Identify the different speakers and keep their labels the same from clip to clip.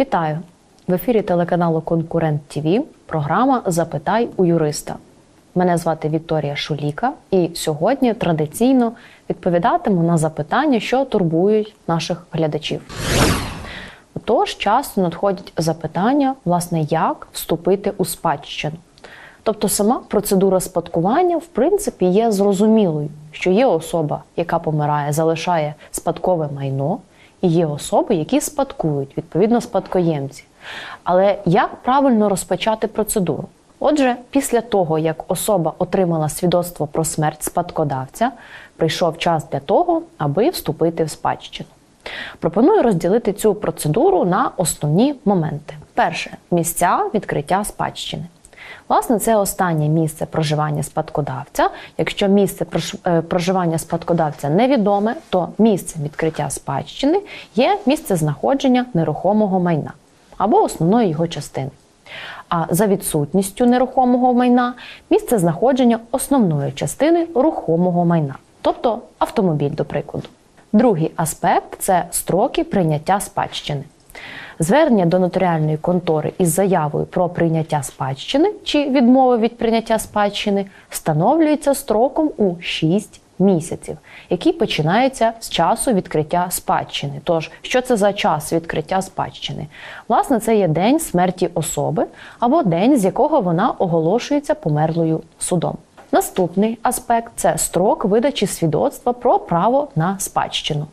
Speaker 1: Вітаю! В ефірі телеканалу Конкурент ТВ програма Запитай у юриста. Мене звати Вікторія Шуліка, і сьогодні традиційно відповідатиму на запитання, що турбують наших глядачів. Отож, часто надходять запитання, власне, як вступити у спадщину. Тобто сама процедура спадкування, в принципі, є зрозумілою, що є особа, яка помирає, залишає спадкове майно, є особи, які спадкують, відповідно, спадкоємці. Але як правильно розпочати процедуру? Отже, після того, як особа отримала свідоцтво про смерть спадкодавця, прийшов час для того, аби вступити в спадщину. Пропоную розділити цю процедуру на основні моменти. Перше місця відкриття спадщини. Власне, це останнє місце проживання спадкодавця. Якщо місце е, проживання спадкодавця невідоме, то місцем відкриття спадщини є місце знаходження нерухомого майна або основної його частини. А за відсутністю нерухомого майна місце знаходження основної частини рухомого майна, тобто автомобіль, до прикладу. Другий аспект це строки прийняття спадщини. Звернення до нотаріальної контори із заявою про прийняття спадщини чи відмови від прийняття спадщини встановлюється строком у 6 місяців, який починається з часу відкриття спадщини. Тож, що це за час відкриття спадщини? Власне, це є день смерті особи або день, з якого вона оголошується померлою судом. Наступний аспект це строк видачі свідоцтва про право на спадщину.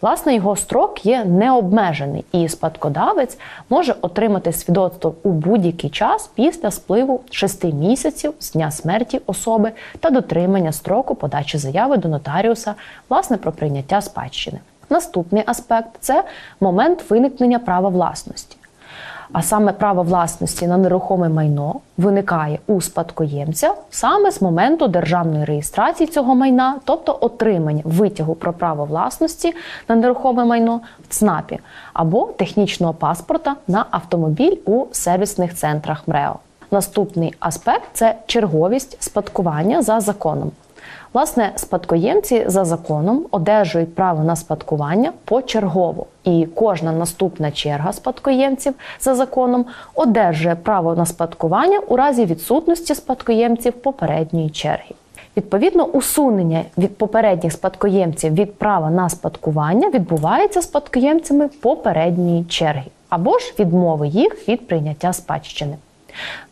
Speaker 1: Власне, його строк є необмежений, і спадкодавець може отримати свідоцтво у будь-який час після спливу 6 місяців з дня смерті особи та дотримання строку подачі заяви до нотаріуса власне про прийняття спадщини. Наступний аспект це момент виникнення права власності. А саме право власності на нерухоме майно виникає у спадкоємця саме з моменту державної реєстрації цього майна, тобто отримання витягу про право власності на нерухоме майно в ЦНАПі або технічного паспорта на автомобіль у сервісних центрах МРЕО. Наступний аспект це черговість спадкування за законом. Власне, спадкоємці за законом одержують право на спадкування почергово, і кожна наступна черга спадкоємців за законом одержує право на спадкування у разі відсутності спадкоємців попередньої черги. Відповідно, усунення від попередніх спадкоємців від права на спадкування відбувається спадкоємцями попередньої черги або ж відмови їх від прийняття спадщини.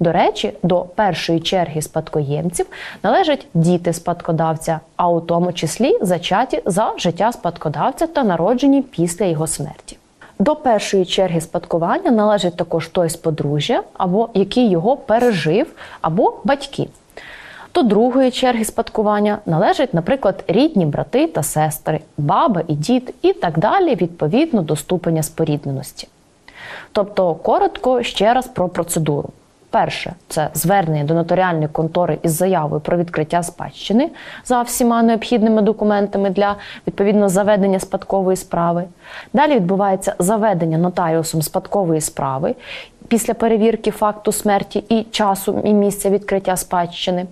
Speaker 1: До речі, до першої черги спадкоємців належать діти спадкодавця, а у тому числі зачаті за життя спадкодавця та народжені після його смерті. До першої черги спадкування належить також той з подружжя, або який його пережив, або батьки. До другої черги спадкування належать, наприклад, рідні брати та сестри, баба і дід, і так далі, відповідно до ступеня спорідненості. Тобто, коротко ще раз про процедуру. Перше це звернення до нотаріальної контори із заявою про відкриття спадщини за всіма необхідними документами для відповідно заведення спадкової справи. Далі відбувається заведення нотаріусом спадкової справи після перевірки факту смерті і часу і місця відкриття спадщини.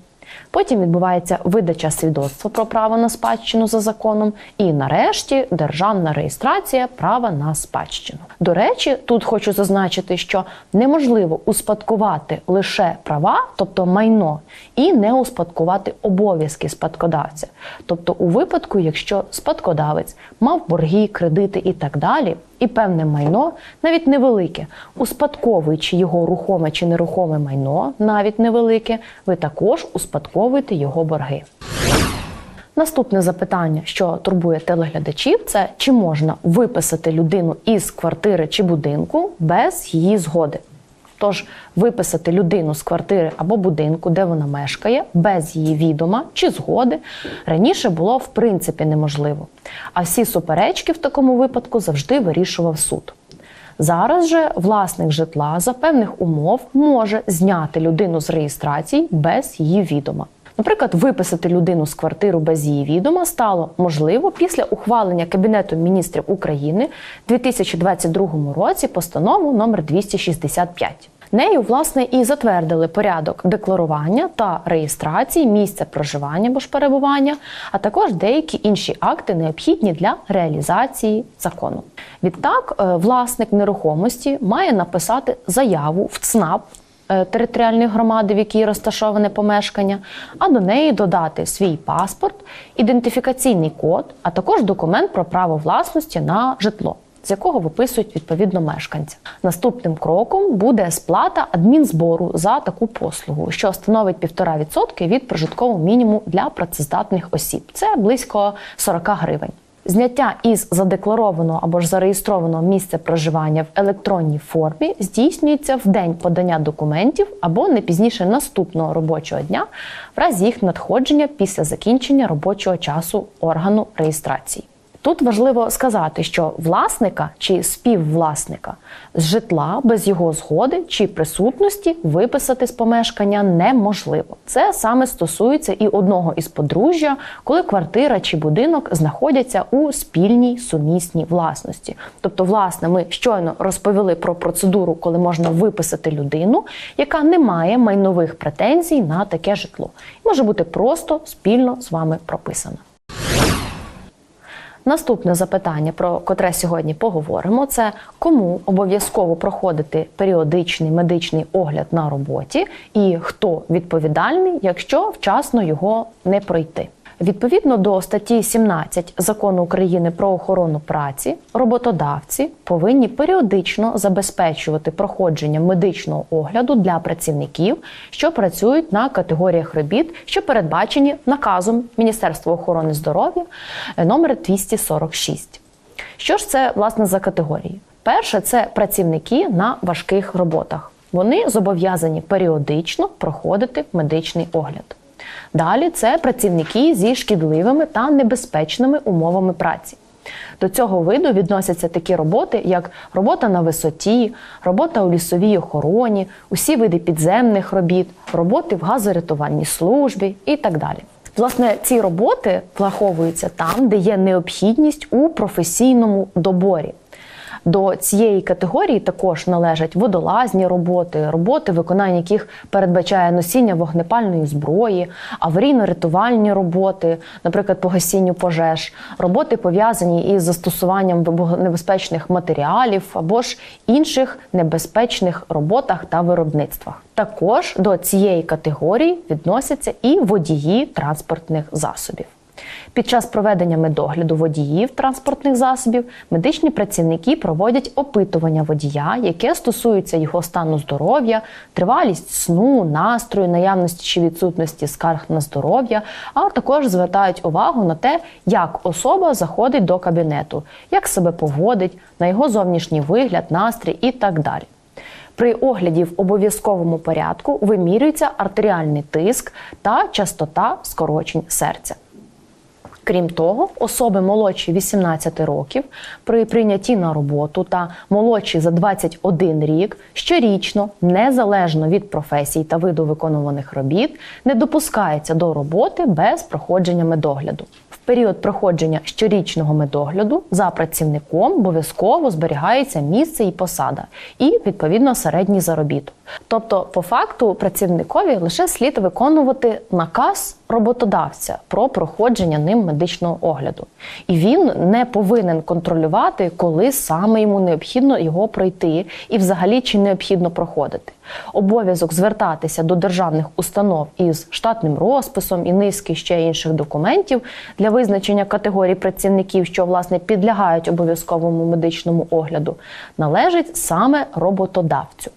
Speaker 1: Потім відбувається видача свідоцтва про право на спадщину за законом, і нарешті державна реєстрація права на спадщину. До речі, тут хочу зазначити, що неможливо успадкувати лише права, тобто майно, і не успадкувати обов'язки спадкодавця. Тобто, у випадку, якщо спадкодавець мав борги, кредити і так далі, і певне майно, навіть невелике, успадковуючи його рухоме чи нерухоме майно, навіть невелике, ви також успадковуєте його борги. Наступне запитання, що турбує телеглядачів, це чи можна виписати людину із квартири чи будинку без її згоди. Тож виписати людину з квартири або будинку, де вона мешкає, без її відома чи згоди раніше було в принципі неможливо. А всі суперечки в такому випадку завжди вирішував суд. Зараз же власник житла за певних умов може зняти людину з реєстрації без її відома. Наприклад, виписати людину з квартиру без її відома стало можливо після ухвалення Кабінету міністрів України в 2022 році постанову номер 265. Нею, власне, і затвердили порядок декларування та реєстрації місця проживання або ж перебування, а також деякі інші акти необхідні для реалізації закону. Відтак, е, власник нерухомості має написати заяву в ЦНАП е, територіальної громади, в якій розташоване помешкання, а до неї додати свій паспорт, ідентифікаційний код, а також документ про право власності на житло. З якого виписують відповідно мешканця. Наступним кроком буде сплата адмінзбору за таку послугу, що становить 1,5% від прожиткового мінімуму для працездатних осіб. Це близько 40 гривень. Зняття із задекларованого або ж зареєстрованого місця проживання в електронній формі здійснюється в день подання документів або не пізніше наступного робочого дня, в разі їх надходження після закінчення робочого часу органу реєстрації. Тут важливо сказати, що власника чи співвласника з житла без його згоди чи присутності виписати з помешкання неможливо. Це саме стосується і одного із подружжя, коли квартира чи будинок знаходяться у спільній сумісній власності. Тобто, власне, ми щойно розповіли про процедуру, коли можна виписати людину, яка не має майнових претензій на таке житло, і може бути просто спільно з вами прописана. Наступне запитання, про котре сьогодні поговоримо, це кому обов'язково проходити періодичний медичний огляд на роботі, і хто відповідальний, якщо вчасно його не пройти. Відповідно до статті 17 закону України про охорону праці, роботодавці повинні періодично забезпечувати проходження медичного огляду для працівників, що працюють на категоріях робіт, що передбачені наказом Міністерства охорони здоров'я е, номер 246. Що ж це власне за категорії? Перше це працівники на важких роботах. Вони зобов'язані періодично проходити медичний огляд. Далі це працівники зі шкідливими та небезпечними умовами праці. До цього виду відносяться такі роботи, як робота на висоті, робота у лісовій охороні, усі види підземних робіт, роботи в газорятувальній службі і так далі. Власне, ці роботи враховуються там, де є необхідність у професійному доборі. До цієї категорії також належать водолазні роботи, роботи, виконання яких передбачає носіння вогнепальної зброї, аварійно-рятувальні роботи, наприклад, по гасінню пожеж, роботи пов'язані із застосуванням небезпечних матеріалів або ж інших небезпечних роботах та виробництвах. Також до цієї категорії відносяться і водії транспортних засобів. Під час проведення медогляду водіїв транспортних засобів медичні працівники проводять опитування водія, яке стосується його стану здоров'я, тривалість сну, настрою, наявності чи відсутності скарг на здоров'я, а також звертають увагу на те, як особа заходить до кабінету, як себе поводить, на його зовнішній вигляд, настрій і так далі. При огляді в обов'язковому порядку вимірюється артеріальний тиск та частота скорочень серця. Крім того, особи молодші 18 років при прийнятті на роботу та молодші за 21 рік щорічно, незалежно від професій та виду виконуваних робіт, не допускається до роботи без проходження медогляду. В період проходження щорічного медогляду за працівником обов'язково зберігається місце і посада, і відповідно середній заробіток. Тобто, по факту, працівникові лише слід виконувати наказ роботодавця про проходження ним медичного огляду, і він не повинен контролювати, коли саме йому необхідно його пройти, і взагалі чи необхідно проходити. Обов'язок звертатися до державних установ із штатним розписом і низки ще інших документів для визначення категорій працівників, що власне підлягають обов'язковому медичному огляду, належить саме роботодавцю.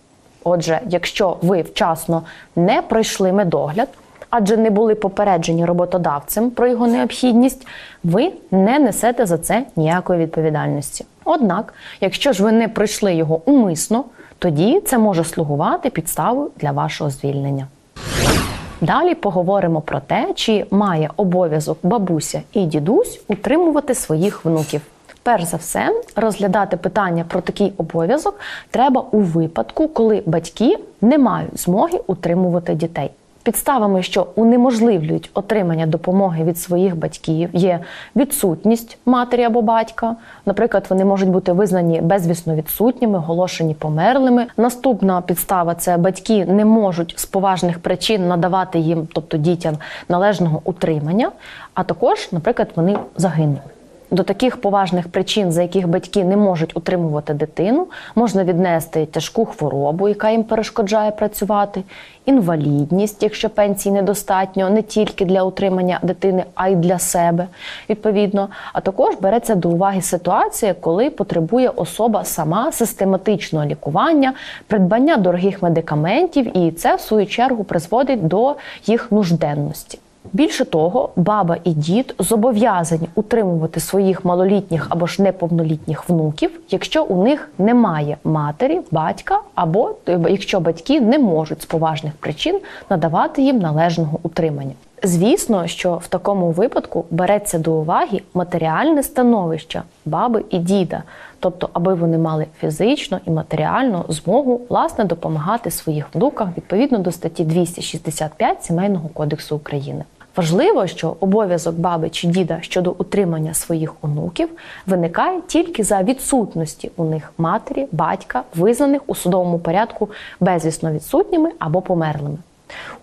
Speaker 1: Отже, якщо ви вчасно не пройшли медогляд, адже не були попереджені роботодавцем про його необхідність, ви не несете за це ніякої відповідальності. Однак, якщо ж ви не пройшли його умисно, тоді це може слугувати підставою для вашого звільнення. Далі поговоримо про те, чи має обов'язок бабуся і дідусь утримувати своїх внуків. Перш за все, розглядати питання про такий обов'язок треба у випадку, коли батьки не мають змоги утримувати дітей. Підставами, що унеможливлюють отримання допомоги від своїх батьків, є відсутність матері або батька. Наприклад, вони можуть бути визнані безвісно відсутніми, оголошені померлими. Наступна підстава це батьки не можуть з поважних причин надавати їм, тобто дітям, належного утримання. А також, наприклад, вони загинули. До таких поважних причин, за яких батьки не можуть утримувати дитину, можна віднести тяжку хворобу, яка їм перешкоджає працювати, інвалідність, якщо пенсії недостатньо, не тільки для утримання дитини, а й для себе відповідно. А також береться до уваги ситуація, коли потребує особа сама систематичного лікування, придбання дорогих медикаментів, і це в свою чергу призводить до їх нужденності. Більше того, баба і дід зобов'язані утримувати своїх малолітніх або ж неповнолітніх внуків, якщо у них немає матері, батька, або якщо батьки не можуть з поважних причин надавати їм належного утримання. Звісно, що в такому випадку береться до уваги матеріальне становище баби і діда, тобто, аби вони мали фізично і матеріальну змогу власне допомагати своїх внукам відповідно до статті 265 Сімейного кодексу України. Важливо, що обов'язок баби чи діда щодо утримання своїх онуків виникає тільки за відсутності у них матері, батька, визнаних у судовому порядку безвісно відсутніми або померлими.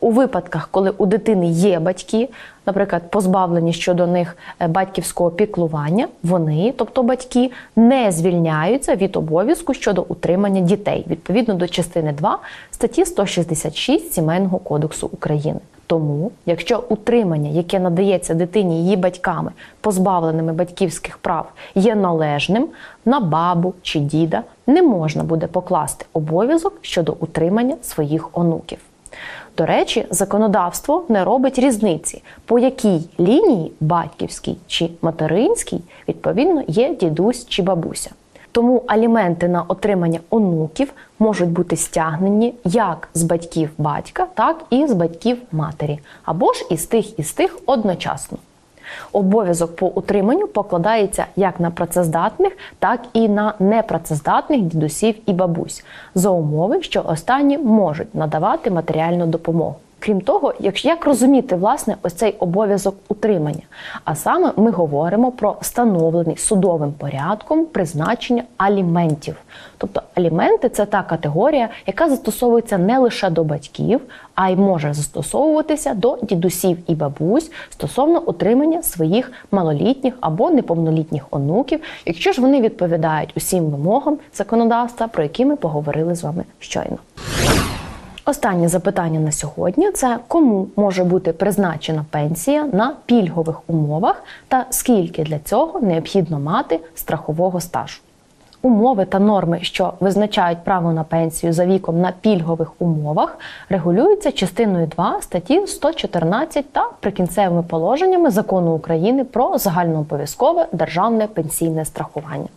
Speaker 1: У випадках, коли у дитини є батьки, наприклад, позбавлені щодо них е, батьківського піклування, вони, тобто батьки, не звільняються від обов'язку щодо утримання дітей відповідно до частини 2 статті 166 Сімейного кодексу України. Тому, якщо утримання, яке надається дитині її батьками, позбавленими батьківських прав, є належним, на бабу чи діда не можна буде покласти обов'язок щодо утримання своїх онуків. До речі, законодавство не робить різниці, по якій лінії батьківській чи материнській відповідно є дідусь чи бабуся. Тому аліменти на отримання онуків можуть бути стягнені як з батьків батька, так і з батьків матері, або ж із тих і з тих одночасно. Обов'язок по утриманню покладається як на працездатних, так і на непрацездатних дідусів і бабусь, за умови, що останні можуть надавати матеріальну допомогу. Крім того, як, як розуміти власне ось цей обов'язок утримання? А саме ми говоримо про встановлений судовим порядком призначення аліментів. Тобто аліменти це та категорія, яка застосовується не лише до батьків, а й може застосовуватися до дідусів і бабусь стосовно утримання своїх малолітніх або неповнолітніх онуків, якщо ж вони відповідають усім вимогам законодавства, про які ми поговорили з вами щойно. Останнє запитання на сьогодні це кому може бути призначена пенсія на пільгових умовах та скільки для цього необхідно мати страхового стажу. Умови та норми, що визначають право на пенсію за віком на пільгових умовах, регулюються частиною 2 статті 114 та прикінцевими положеннями закону України про загальнообов'язкове державне пенсійне страхування.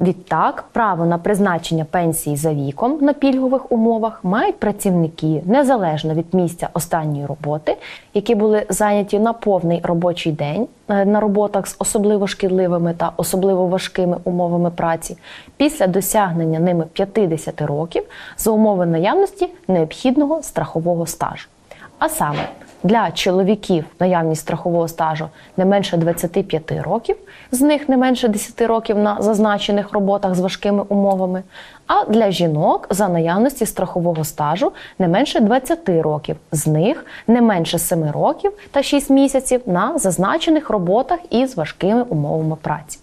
Speaker 1: Відтак, право на призначення пенсії за віком на пільгових умовах мають працівники незалежно від місця останньої роботи, які були зайняті на повний робочий день е, на роботах з особливо шкідливими та особливо важкими умовами праці, після досягнення ними 50 років за умови наявності необхідного страхового стажу. А саме для чоловіків наявність страхового стажу не менше 25 років, з них не менше 10 років на зазначених роботах з важкими умовами. А для жінок за наявності страхового стажу не менше 20 років, з них не менше 7 років та 6 місяців на зазначених роботах із важкими умовами праці.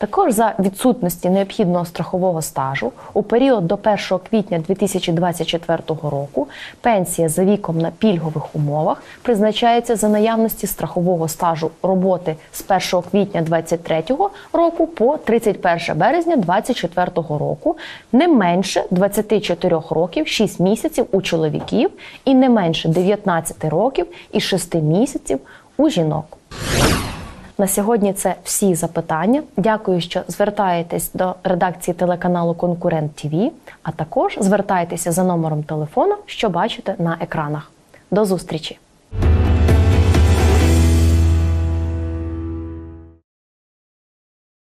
Speaker 1: Також за відсутності необхідного страхового стажу у період до 1 квітня 2024 року пенсія за віком на пільгових умовах призначається за наявності страхового стажу роботи з 1 квітня 2023 року по 31 березня 2024 року не менше 24 років 6 місяців у чоловіків і не менше 19 років і 6 місяців у жінок. На сьогодні це всі запитання. Дякую, що звертаєтесь до редакції телеканалу Конкурент ТВ, а також звертайтеся за номером телефону, що бачите на екранах. До зустрічі!